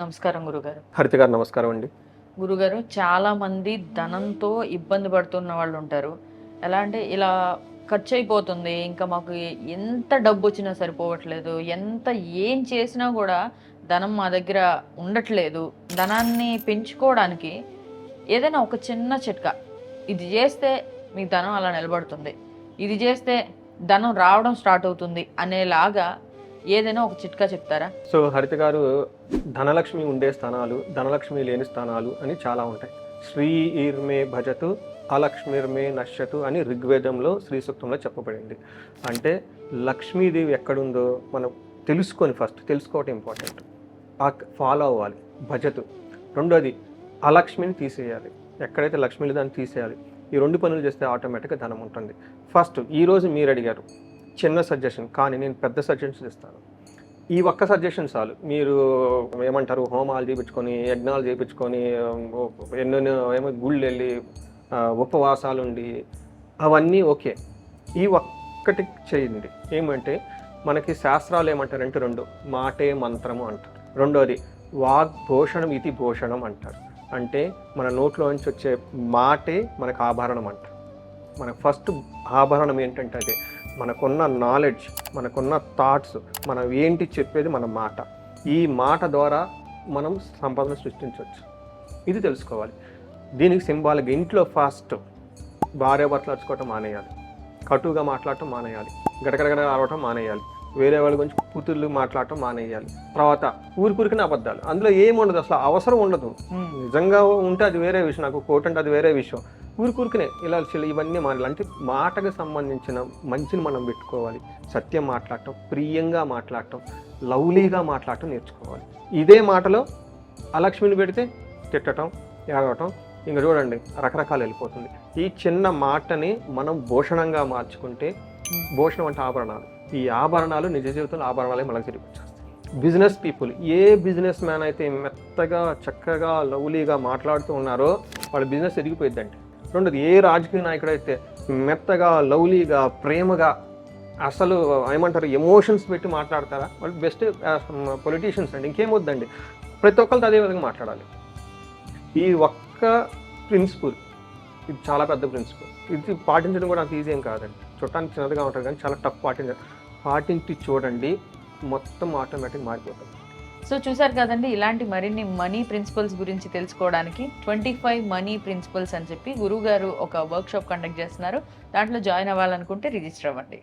నమస్కారం గురుగారు. హరిత గారు నమస్కారం అండి. గురుగారు చాలా మంది ధనంతో ఇబ్బంది పడుతున్న వాళ్ళు ఉంటారు. ఎలా అంటే ఇలా ఖర్చు అయిపోతుంది ఇంకా మాకు ఎంత డబ్బు వచ్చినా సరిపోవట్లేదు. ఎంత ఏం చేసినా కూడా ధనం మా దగ్గర ఉండట్లేదు. ధనాన్ని పెంచుకోవడానికి ఏదైనా ఒక చిన్న చిట్కా. ఇది చేస్తే మీ ధనం అలా నిలబడుతుంది. ఇది చేస్తే ధనం రావడం స్టార్ట్ అవుతుంది అనేలాగా ఏదైనా ఒక చిట్కా చెప్తారా? సో హరిత గారు ధనలక్ష్మి ఉండే స్థానాలు ధనలక్ష్మి లేని స్థానాలు అని చాలా ఉంటాయి. శ్రీ ఈర్మే భజతు అలక్ష్మిర్మే నశ్యతు అని ఋగ్వేదంలో శ్రీ సూక్తంలో చెప్పబడింది. అంటే లక్ష్మీదేవి ఎక్కడుందో మనం తెలుసుకొని ఫస్ట్ తెలుసుకోవటం ఇంపార్టెంట్. ఆ ఫాలో అవ్వాలి. భజతు. రెండోది అలక్ష్మిని తీసేయాలి. ఎక్కడైతే లక్ష్మి లేదో దాన్ని తీసేయాలి ఈ రెండు పనులు చేస్తే ఆటోమేటిక్గా ధనం ఉంటుంది. ఫస్ట్ ఈరోజు మీరు అడిగారు చిన్న సజెషన్ కానీ నేను పెద్ద సజెషన్స్ ఇస్తాను. ఈ ఒక్క సజెషన్ చాలు. మీరు ఏమంటారు హోమాలు చేయించుకొని యజ్ఞాలు చేయించుకొని ఎన్నెన్నో ఏమో గుళ్ళు వెళ్ళి ఉపవాసాలు ఉండి అవన్నీ ఓకే. ఈ ఒక్కటి చేయండి. ఏమంటే మనకి శాస్త్రాలు ఏమంటారంటే రెండు మాటే మంత్రము అంటారు. రెండోది వాగ్భూషణం ఇది భూషణం అంటారు. అంటే మన నోట్లోంచి వచ్చే మాటే మనకు ఆభరణం అంటారు. మనకు ఫస్ట్ ఆభరణం ఏంటంటే అదే. మనకున్న నాలెడ్జ్ మనకున్న థాట్స్ మనం ఏంటి చెప్పేది మన మాట. ఈ మాట ద్వారా మనం సంపదన సృష్టించవచ్చు. ఇది తెలుసుకోవాలి. దీనికి సింబాలిక్ ఇంట్లో ఫాస్ట్ భార్య భర్తలు అరుచుకోవటం మానేయాలి. కటువుగా మాట్లాడటం మానేయాలి. గడగడగడ ఆడటం మానేయాలి వేరే వాళ్ళ గురించి కూతుర్లు మాట్లాడటం మానేయాలి. తర్వాత ఊరికూరికిన అబద్ధాలు. అందులో ఏముండదు అసలు అవసరం ఉండదు. నిజంగా ఉంటే అది వేరే విషయం నాకు కోట్ అంటే అది వేరే విషయం. ఊరికూరికనే ఇలా ఇవన్నీ మాట్లాడాలి అంటే మాటకు సంబంధించిన మంచిని మనం పెట్టుకోవాలి. సత్యం మాట్లాడటం ప్రియంగా మాట్లాడటం లవ్లీగా మాట్లాడటం నేర్చుకోవాలి. ఇదే మాటలో అలక్ష్మిని పెడితే తిట్టడం ఏడవటం ఇంకా చూడండి రకరకాలు వెళ్ళిపోతుంది. ఈ చిన్న మాటని మనం భూషణంగా మార్చుకుంటే భూషణం అంటే ఆభరణాలు. ఈ ఆభరణాలు నిజ జీవితంలో ఆభరణాలే మనకు తిరిగి వచ్చేస్తాయి బిజినెస్ పీపుల్ ఏ బిజినెస్ మ్యాన్ అయితే మెత్తగా చక్కగా లవ్లీగా మాట్లాడుతూ ఉన్నారో వాళ్ళ బిజినెస్ ఎదిగిపోయిందండి రెండోది ఏ రాజకీయ నాయకుడు అయితే మెత్తగా లవ్లీగా ప్రేమగా అసలు ఏమంటారు ఎమోషన్స్ పెట్టి మాట్లాడతారా? వాళ్ళు బెస్ట్ పొలిటీషియన్స్ అండి. ఇంకేం వద్దండి. ప్రతి ఒక్కరితో అదే విధంగా మాట్లాడాలి. ఈ ఒక్క ప్రిన్సిపల్ ఇది చాలా పెద్ద ప్రిన్సిపల్ ఇది పాటించడం కూడా అంత ఈజీ ఏం కాదండి. చూడటానికి చిన్నదిగా ఉంటుంది కానీ చాలా టఫ్ పాటించాలి పాటించి చూడండి మొత్తం ఆటోమేటిక్ మారిపోతుంది సో చూసారు కదండి ఇలాంటి మరిన్ని మనీ ప్రిన్సిపల్స్ గురించి తెలుసుకోవడానికి ట్వంటీ ఫైవ్ మనీ ప్రిన్సిపల్స్ అని చెప్పి గురువు గారు ఒక వర్క్షాప్ కండక్ట్ చేస్తున్నారు. దాంట్లో జాయిన్ అవ్వాలనుకుంటే రిజిస్టర్ అవ్వండి.